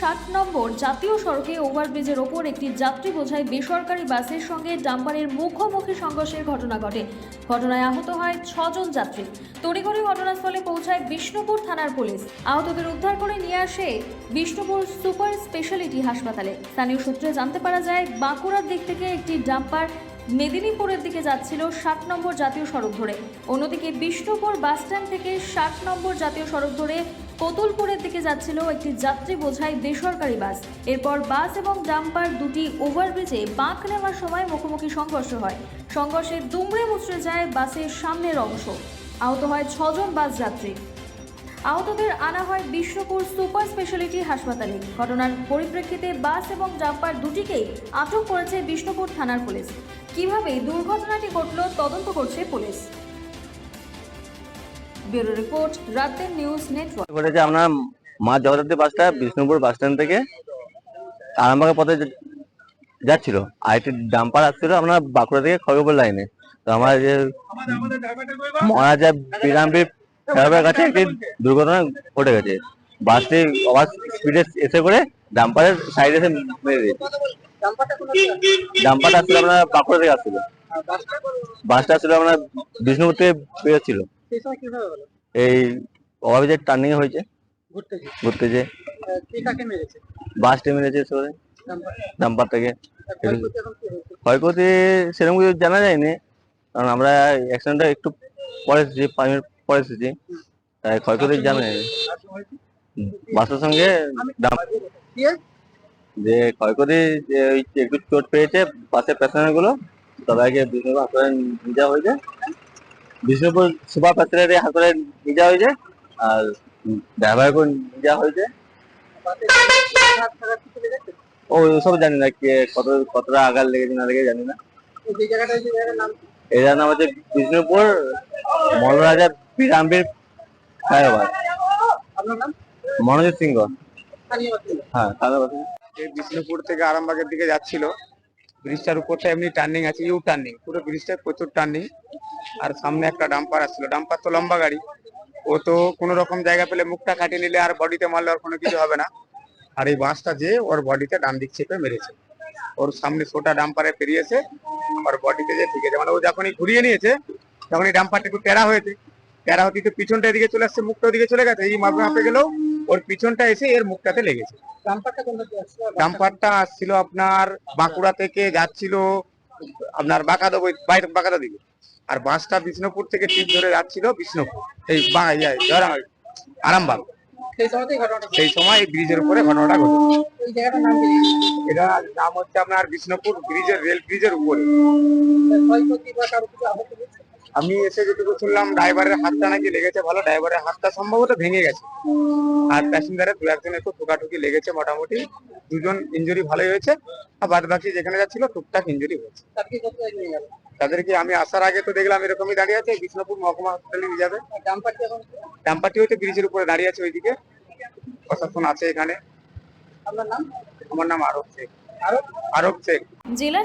ষাট নম্বর জাতীয় সড়কে ওভারব্রিজের ওপর একটি যাত্রী বোঝাই বেসরকারি বাসের সঙ্গে ডাম্পারের মুখোমুখি সংঘর্ষের ঘটনা ঘটে। ঘটনায় আহত হয় ছজন যাত্রী। তড়িঘড়ি ঘটনাস্থলে পৌঁছায় বিষ্ণুপুর থানার পুলিশ। আহতদের উদ্ধার করে নিয়ে আসে বিষ্ণুপুর সুপার স্পেশালিটি হাসপাতালে। স্থানীয় সূত্রে জানতে পারা যায়, বাঁকুড়ার দিক থেকে একটি ডাম্পার মেদিনীপুরের দিকে যাচ্ছিল ষাট নম্বর জাতীয় সড়ক ধরে। অন্যদিকে বিষ্ণুপুর বাসস্ট্যান্ড থেকে ষাট নম্বর জাতীয় সড়ক ধরে কতুলপুরের দিকে যাচ্ছিল একটি যাত্রী বোঝাই বেসরকারি বাস। এরপর বাস এবং ডাম্পার দুটি ওভারব্রিজে বাঁক নেওয়ার সময় মুখোমুখি সংঘর্ষ হয়। সংঘর্ষে দুমড়ে মুচড়ে যায় বাসের সামনের অংশ। আহত হয় ছজন বাস যাত্রী। আহতদের আনা হয় বিষ্ণুপুর সুপার স্পেশালিটি হাসপাতালে। ঘটনার পরিপ্রেক্ষিতে বাস এবং ডাম্পার দুটিকেই আটক করেছে বিষ্ণুপুর থানার পুলিশ। কীভাবে দুর্ঘটনাটি ঘটল তদন্ত করছে পুলিশ। ব্যুরো রিপোর্ট রাতের নিউজ নেটওয়ার্ক। ঘটেছে আপনার মা জগদ্ধাত্রী বাসটা, বিষ্ণুপুর বাস স্ট্যান্ড থেকে আরামবাগের পথে যাচ্ছিল আর একটি ডাম্পার আসছিল আপনার বাঁকুড়া থেকে খড়গপুর লাইনে। তো আমার যে মহারাজা বিরামবীর ফেরাবের কাছে একটি দুর্ঘটনা ঘটে গেছে। বাসটি ওভার স্পিডে এসে করে ডাম্পারের সাইডে এসে মেরে দিয়েছে। ডাম্পারটা আসছিল আপনার বাঁকুড়া থেকে আসছিল। বাসটা আসছিল আপনার বিষ্ণুপুর থেকে বেরোচ্ছিল। এই ওভারব্রিজের টার্নিং হয়েছে। ঘুরতে যে বাসটা মেরেছে? সরে ডাম্পার। থেকে। ক্ষয়ক্ষতি সেরকম কিছু জানা যায়নি। কারণ আমরা অ্যাক্সিডেন্টটা একটু পরে এসেছি পাঁচ মিনিট পরে এসেছি। তাই ক্ষয়ক্ষতি জানা যায়নি। বাসের সঙ্গে যে ক্ষয়ক্ষতি যে একটু চোট পেয়েছে বাসের প্যাসেঞ্জারগুলো সবাইকে বিষ্ণুপুর হাসপাতালে নিয়ে যাওয়া হয়েছে। বিষ্ণুপুর সুপার ফ্যাসিলিটি হাসপাতালে নিয়ে হয়েছে, আর ড্রাইভারকে নিয়ে যাওয়া হয়েছে। ও সব জানি না কে কত, কতটা আঘাত লেগেছে না লেগে জানি না? এটার নাম হচ্ছে বিষ্ণুপুর মনোরাজা বিরামবীর ফ্লাইওভার মনোজিৎ সিংহ। হ্যাঁ বিষ্ণুপুর থেকে আরামবাগের দিকে যাচ্ছিল। ব্রিজটার উপরটা এমনি টার্নিং আছে ইউ টার্নিং পুরো ব্রিজটা প্রচুর টার্নিং আর সামনে একটা ডাম্পার আসছিল ডাম্পার তো লম্বা গাড়ি। ও তো কোনো রকম জায়গা পেলে মুখটা কাটিয়ে নিলে আর বডিতে মারলে আর কোনো কিছু হবে না। আর এই বাঁশটা যে ওর বডিতে ডান দিক চেপে মেরেছে। ওর সামনে ছোটা ডাম্পারে পেরিয়েছে ওর বডিতে যে ঠিক আছে মানে ও যখনই ঘুরিয়ে নিয়েছে, তখনই ডাম্পারটা একটু টেরা হয়েছে। টেরা হতে পিছনটা এদিকে চলে আসছে, মুখটা ওদিকে চলে গেছে। এই মাপে মাপে গেলেও ওর পিছনটা এসে এর মুখটাতে লেগেছে। ডাম্পারটা আসছিল? আপনার বাঁকুড়া থেকে যাচ্ছিল আপনার বাঁকাদা বাইরে বাঁকাদা দিকে আর বাসটা বিষ্ণুপুর থেকে টিপ ধরে যাচ্ছিল বিষ্ণুপুর। এই আরামবাগ। সেই ঘটেছে। সময় এই ব্রিজের উপরে ঘটনাটা ঘটে এই জায়গাটার নাম কি এটা নাম হচ্ছে আপনার বিষ্ণুপুর ব্রিজের রেল ব্রিজের উপরে। আমি এসে যেটুকু শুনলাম ড্রাইভারের হাতটা নাকি লেগেছে ভালো ড্রাইভারের হাতটা সম্ভবত ভেঙে গেছে। আর প্যাসেঞ্জারের দু একজন একটু ঠোকাঠুকি লেগেছে মোটামুটি দুজন ইঞ্জুরি ভালোই হয়েছে। আর বাদ বাকি যেখানে যাচ্ছিল টুকটাক ইঞ্জুরি হয়েছে। তাদেরকে আমি আসার আগে তো দেখলাম এরকমই দাঁড়িয়ে আছে বিষ্ণুপুর মহকুমা হসপিটালে নিয়ে যাবে। ডাম্পারটি হয়তো ব্রিজের উপরে দাঁড়িয়ে আছে ওইদিকে। প্রশাসন আছে এখানে। আপনার নাম? আমার নাম আরব শেখ। আরব শেখ। জেলা